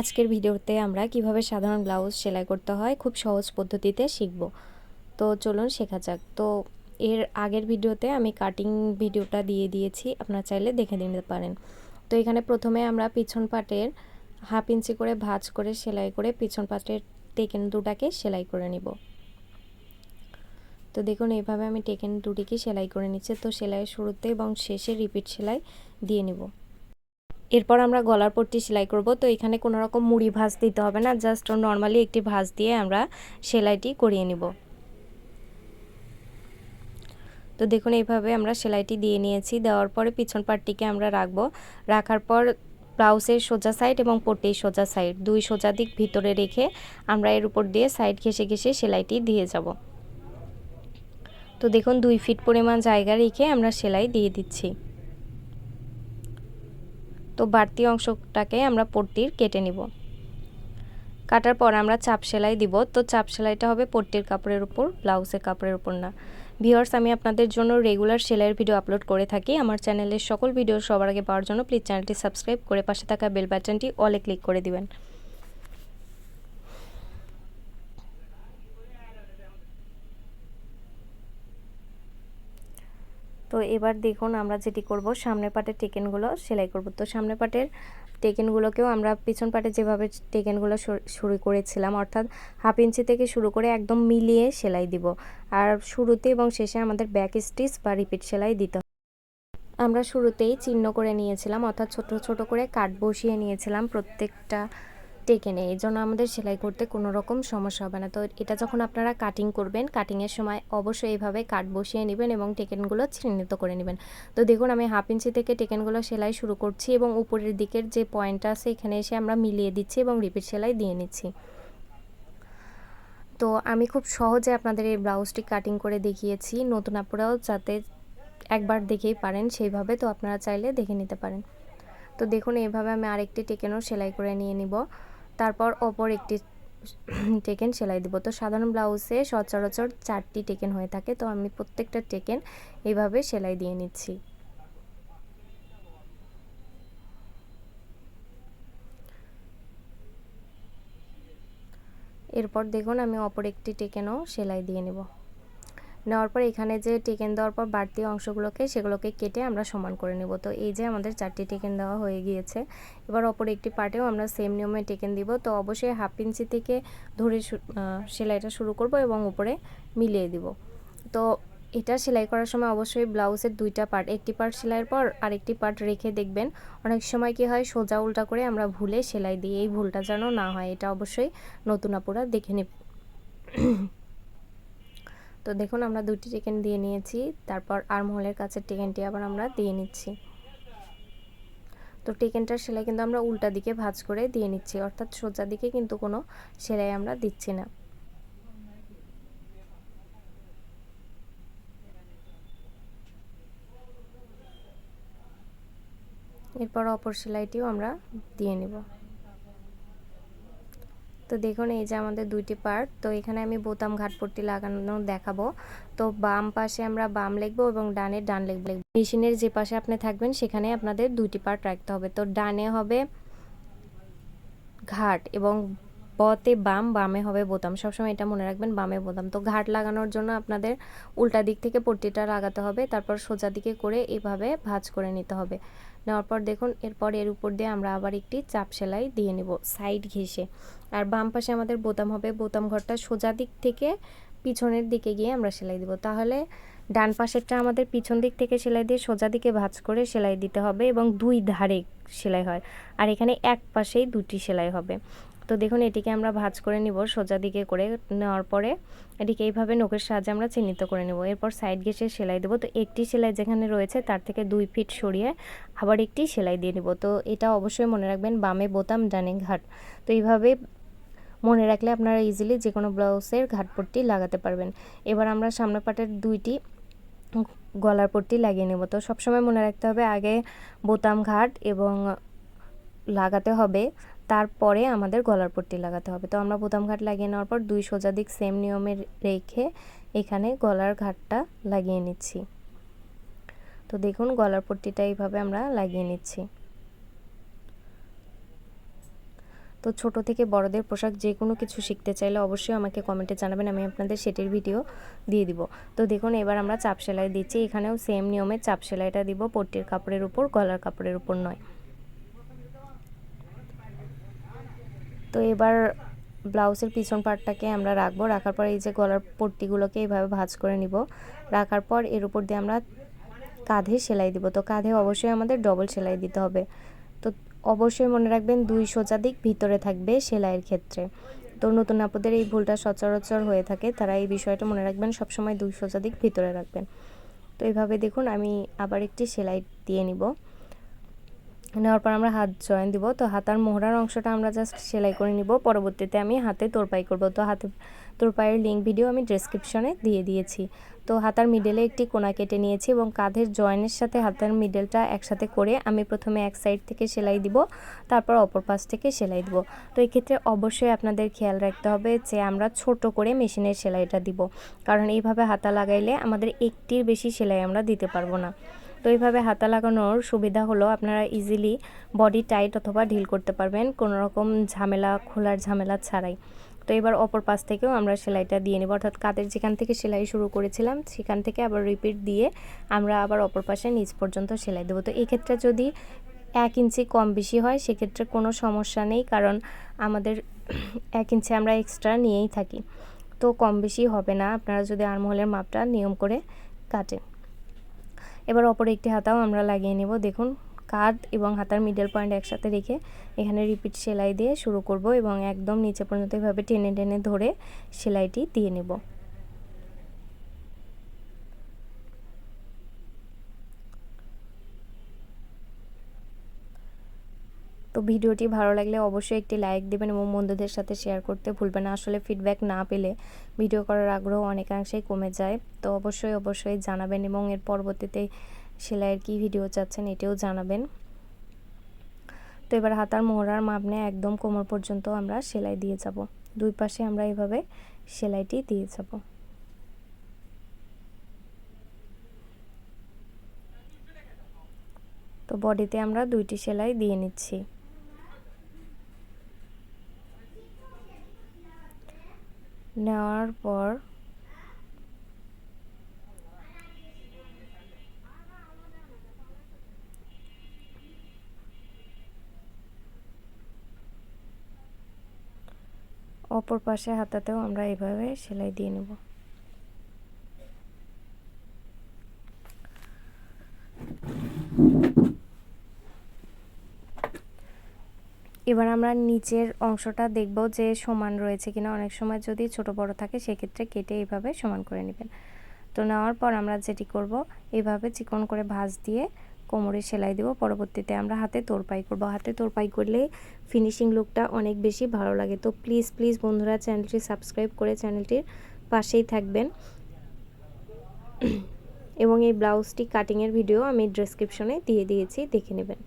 আজকের ভিডিওতে আমরা কীভাবে সাধারণ ব্লাউজ সেলাই করতে হয় খুব সহজ পদ্ধতিতে শিখব। তো চলুন শেখা যাক। তো এর আগের ভিডিওতে আমি কাটিং ভিডিওটা দিয়ে দিয়েছি, আপনারা চাইলে দেখে নিতে পারেন। তো এখানে প্রথমে আমরা পিছন পাটের হাফ ইঞ্চি করে ভাঁজ করে সেলাই করে পিছন পাটের টেকেন দুটাকে সেলাই করে নিব। তো দেখুন, এইভাবে আমি টেকেন দুটিকে সেলাই করে নিচ্ছি। তো সেলাইয়ের শুরুতে এবং শেষে রিপিট সেলাই দিয়ে নিব। এরপর আমরা গলার পট্টি সেলাই করব। তো এখানে কোনো রকম মুড়ি ভাঁজ দিতে হবে না, জাস্ট নর্মালি একটি ভাঁজ দিয়ে আমরা সেলাইটি করিয়ে নিব। তো দেখুন, এইভাবে আমরা সেলাইটি দিয়ে নিয়েছি। দেওয়ার পরে পিছন পাটটিকে আমরা রাখব। রাখার পর ব্লাউজের সোজা সাইড এবং পট্টির সোজা সাইড, দুই সোজা দিক ভিতরে রেখে আমরা এর উপর দিয়ে সাইড ঘেসে ঘেসে সেলাইটি দিয়ে যাব। তো দেখুন, দুই ফিট পরিমাণ জায়গা রেখে আমরা সেলাই দিয়ে দিচ্ছি। তো বাড়তি অংশটাকে আমরা পট্টির কেটে নিব। কাটার পর আমরা চাপ সেলাই দিব। তো চাপ সেলাইটা হবে পট্টির কাপড়ের উপর, ব্লাউজের কাপড়ের উপর না। ভিওয়ার্স আমি আপনাদের জন্য রেগুলার সেলাইয়ের ভিডিও আপলোড করে থাকি। আমার চ্যানেলের সকল ভিডিও সবার আগে পাওয়ার জন্য প্লিজ চ্যানেলটি সাবস্ক্রাইব করে পাশে থাকা বেল বাটনটি অলে ক্লিক করে দিবেন। তো এবার দেখুন আমরা যেটি করব, সামনের পাটের টেকেনগুলো সেলাই করব। তো সামনে পাটের টেকেনগুলোকেও আমরা পিছন পাটে যেভাবে টেকেনগুলো শুরু করেছিলাম, অর্থাৎ হাফ ইঞ্চি থেকে শুরু করে একদম মিলিয়ে সেলাই দিব। আর শুরুতে এবং শেষে আমাদের ব্যাক স্টিচ বা রিপিট সেলাই দিতে আমরা শুরুতেই চিহ্ন করে নিয়েছিলাম, অর্থাৎ ছোট ছোট করে কাট বসিয়ে নিয়েছিলাম প্রত্যেকটা টেকে নেয় এই জন্য আমাদের সেলাই করতে কোনো রকম সমস্যা হবে না। তো এটা যখন আপনারা কাটিং করবেন কাটিংয়ের সময় অবশ্যই এইভাবে কাট বসিয়ে নেবেন এবং টেকেনগুলো চিহ্নিত করে নেবেন। তো দেখুন, আমি হাফ ইঞ্চি থেকে টেকেনগুলো সেলাই শুরু করছি এবং উপরের দিকের যে পয়েন্টটা আছে, এখানে এসে আমরা মিলিয়ে দিচ্ছি এবং রিপিট সেলাই দিয়ে নিচ্ছি। তো আমি খুব সহজে আপনাদের এই ব্লাউজটি কাটিং করে দেখিয়েছি। নতুন আপুরাও যাতে একবার দেখেই পারেন সেইভাবে, তো আপনারা চাইলে দেখে নিতে পারেন। তো দেখুন এইভাবে আমি আরেকটি টেকেনও সেলাই করে নিয়ে নিব। তারপর অপর একটি টেকেন সেলাই দিব। তো সাধারণ ব্লাউজে সচরাচর চারটি টেকেন হয়ে থাকে। তো আমি প্রত্যেকটা টেকেন এইভাবে সেলাই দিয়ে নিচ্ছি। এরপর দেখুন আমি অপর একটি টেকেনও সেলাই দিয়ে নেব। নেওয়ার পর এখানে যে টেকেন দেওয়ার পর বাড়তি অংশগুলোকে সেগুলোকে কেটে আমরা সমান করে নেব। তো এই যে আমাদের চারটি টেকেন দেওয়া হয়ে গিয়েছে। এবার অপর একটি পার্টেও আমরা সেম নিয়মে টেকেন দিব। তো অবশ্যই হাফ ইঞ্চি থেকে ধরে সেলাইটা শুরু করব এবং উপরে মিলিয়ে দিব। তো এটা সেলাই করার সময় অবশ্যই ব্লাউজের দুইটা পার্ট, একটি পার্ট সেলাইয়ের পর আরেকটি পার্ট রেখে দেখবেন। অনেক সময় কি হয়, সোজা উল্টা করে আমরা ভুলে সেলাই দিই এই ভুলটা যেন না হয়। এটা অবশ্যই নতুন আপুরা দেখে নেব। তো দেখুন, আমরা দুটি টেকেন দিয়ে নিয়েছি। তারপর আর্মহোলের কাছে টেকেনটি আবার আমরা দিয়ে নিচ্ছি। তো টেকেনটার সেলাই কিন্তু আমরা উল্টা দিকে ভাঁজ করে দিয়ে নিচ্ছি। অর্থাৎ সোজা দিকে কিন্তু কোনো সেলাই আমরা দিচ্ছি না। এরপর অপর সেলাইটিও আমরা দিয়ে নেব। তো দেখুন, এই যে আমাদের দুইটি পার্ট তো এখানে আমি বোতাম ঘাটপট্টি লাগানো দেখাবো। তো বাম পাশে আমরা বাম লিখব এবং ডানে ডান লিখব। মেশিনের যে পাশে আপনি থাকবেন, সেখানে আপনাদের দুইটি পার্ট রাখতে হবে। তো ডানে হবে ঘাট এবং বতে বাম, বামে হবে বোতাম। সবসময় এটা মনে রাখবেন, বামে বোতাম। তো ঘাট লাগানোর জন্য আপনাদের উল্টা দিক থেকে পট্টিটা লাগাতে হবে। তারপর সোজা দিকে করে এভাবে ভাঁজ করে নিতে হবে। নেওয়ার পর দেখুন, এরপর এর উপর দিয়ে আমরা আবার একটি চাপ সেলাই দিয়ে নেব সাইড ঘেসে আর বাম পাশে আমাদের বোতাম হবে। বোতাম ঘরটা সোজা দিক থেকে পিছনের দিকে গিয়ে আমরা সেলাই দিব। তাহলে ডান পাশেরটা আমাদের পিছন দিক থেকে সেলাই দিয়ে সোজা দিকে ভাঁজ করে সেলাই দিতে হবে এবং দুই ধারে সেলাই হয়। আর এখানে এক পাশেই দুটি সেলাই হবে। তো দেখুন, এটিকে আমরা ভাজ করে নিব সোজা দিকে করে নেওয়ার পরে। এটিকে এইভাবে নখের সাহায্যে আমরা চিহ্নিত করে নেব। এরপর সাইড ঘেসে সেলাই দেবো। তো একটি সেলাই যেখানে রয়েছে, তার থেকে দুই ফিট সরিয়ে আবার একটি সেলাই দিয়ে নিব। তো এটা অবশ্যই মনে রাখবেন, বামে বোতাম, ডানে ঘাট। তো এইভাবে মনে রাখলে আপনারা ইজিলি যে কোনো ব্লাউজের ঘাটপট্টি লাগাতে পারবেন। এবার আমরা সামনে পাটের দুইটি গলার পট্টি লাগিয়ে নেব। তো সবসময় মনে রাখতে হবে, আগে বোতাম ঘাট এবং লাগাতে হবে, তারপরে আমাদের গলার পট্টি লাগাতে হবে। তো আমরা বোতাম ঘাট লাগিয়ে নেওয়ার পর দুই সোজা দিক সেম নিয়মে রেখে এখানে গলার ঘাটটা লাগিয়ে নিচ্ছি। তো দেখুন গলার পট্টিটা এইভাবে আমরা লাগিয়ে নিচ্ছি। তো ছোট থেকে বড়দের পোশাক যে কোনো কিছু শিখতে চাইলে অবশ্যই আমাকে কমেন্টে জানাবেন, আমি আপনাদের সেটির ভিডিও দিয়ে দিব। তো দেখুন, এবার আমরা চাপ সেলাই দিচ্ছি। এখানেও সেম নিয়মে চাপ সেলাইটা দিব, পট্টির কাপড়ের উপর, গলার কাপড়ের উপর নয়। তো এবার ব্লাউজের পিছন পার্টটাকে আমরা রাখব। রাখার পর এই যে গলার পট্টিগুলোকে এইভাবে ভাঁজ করে নিব। রাখার পর এর উপর দিয়ে আমরা কাঁধে সেলাই দিব। তো কাঁধে অবশ্যই আমাদের ডবল সেলাই দিতে হবে। অবশ্যই মনে রাখবেন দুই সোজা দিক ভিতরে থাকবে সেলাইয়ের ক্ষেত্রে। তো নতুন আপুদের এই ভুলটা সচরাচর হয়ে থাকে, তারা এই বিষয়টা মনে রাখবেন সবসময় দুই সোজা দিক ভিতরে রাখবেন। তো এইভাবে দেখুন, আমি আবার একটি সেলাই দিয়ে নিব। নেওয়ার পর আমরা হাত জয়েন দিব। তো হাতার মোহরার অংশটা আমরা জাস্ট সেলাই করে নিব। পরবর্তীতে আমি হাতে তোরপাই করব। তো হাতে তোরপাইয়ের লিঙ্ক ভিডিও আমি ডেসক্রিপশনে দিয়ে দিয়েছি। তো হাতার মিডেলে একটি কোনা কেটে নিয়েছি এবং কাঁধের জয়েনের সাথে হাতার মিডেলটা একসাথে করে আমি প্রথমে এক সাইড থেকে সেলাই দিব, তারপর অপর পাশ থেকে সেলাই দিব। তো এক্ষেত্রে অবশ্যই আপনাদের খেয়াল রাখতে হবে যে আমরা ছোট করে মেশিনের সেলাইটা দিব, কারণ এইভাবে হাতা লাগাইলে আমাদের একটির বেশি সেলাই আমরা দিতে পারব না। তো এইভাবে হাতা লাগানোর সুবিধা হলো আপনারা ইজিলি বডি টাইট অথবা ঢিল করতে পারবেন, কোনো রকম ঝামেলা, খোলার ঝামেলা ছাড়াই। তো এবার অপর পাশ থেকেও আমরা সেলাইটা দিয়ে নেব। অর্থাৎ কাদের যেখান থেকে সেলাই শুরু করেছিলাম, সেখান থেকে আবার রিপিট দিয়ে আমরা আবার অপর পাশে নিচ পর্যন্ত সেলাই দেবো। তো এক্ষেত্রে যদি এক ইঞ্চি কম বেশি হয়, সেক্ষেত্রে কোনো সমস্যা নেই, কারণ আমাদের এক ইঞ্চি আমরা এক্সট্রা নিয়েই থাকি। তো কম বেশি হবে না, আপনারা যদি আরমহলের মাপটা নিয়ম করে কাটেন। এবার অপর একটি হাতাও আমরা লাগিয়ে নেব, দেখুন। কাঁধ এবং হাতার মিডল পয়েন্ট একসাথে রেখে এখানে রিপিট সেলাই দিয়ে শুরু করব এবং একদম নিচে পর্যন্ত এভাবে টেনে টেনে ধরে সেলাইটি দিয়ে নেব। তো ভিডিওটি ভালো লাগলে অবশ্যই একটি লাইক দেবেন এবং বন্ধুদের সাথে শেয়ার করতে ভুলবেন না। আসলে ফিডব্যাক না পেলে ভিডিও করার আগ্রহ অনেকাংশেই কমে যায়। তো অবশ্যই অবশ্যই জানাবেন এবং এর পরবর্তীতে সেলাইয়ের কি ভিডিও চাচ্ছেন এটিও জানাবেন। তো এবার হাতার মোহরার মাপ নিয়ে একদম কোমর পর্যন্ত আমরা সেলাই দিয়ে যাব। দুই পাশে আমরা এভাবে সেলাইটি দিয়ে যাব। তো বডিতে আমরা দুইটি সেলাই দিয়ে নিচ্ছি। নেওয়ার পর অপর পাশে হাতাতেও আমরা এভাবে সেলাই দিয়ে নেব। এবার আমরা নিচের অংশটা দেখব যে সমান রয়েছে কিনা। অনেক সময় যদি ছোট বড় থাকে, সেক্ষেত্রে কেটে এইভাবে সমান করে নেবেন। তো নেওয়ার পর আমরা যেটি করব এইভাবে চিকন করে ভাঁজ দিয়ে কোমরে সেলাই দেব, পরবর্তীতে আমরা হাতে তোরপাই করব। হাতে তোরপাই করলে ফিনিশিং লুকটা অনেক বেশি ভালো লাগে। তো প্লিজ প্লিজ বন্ধুরা চ্যানেলটি সাবস্ক্রাইব করে চ্যানেলটির পাশেই থাকবেন। এবং এই ব্লাউজটি কাটিংয়ের ভিডিও আমি ডিসক্রিপশনে দিয়ে দিয়েছি, দেখে নেবেন।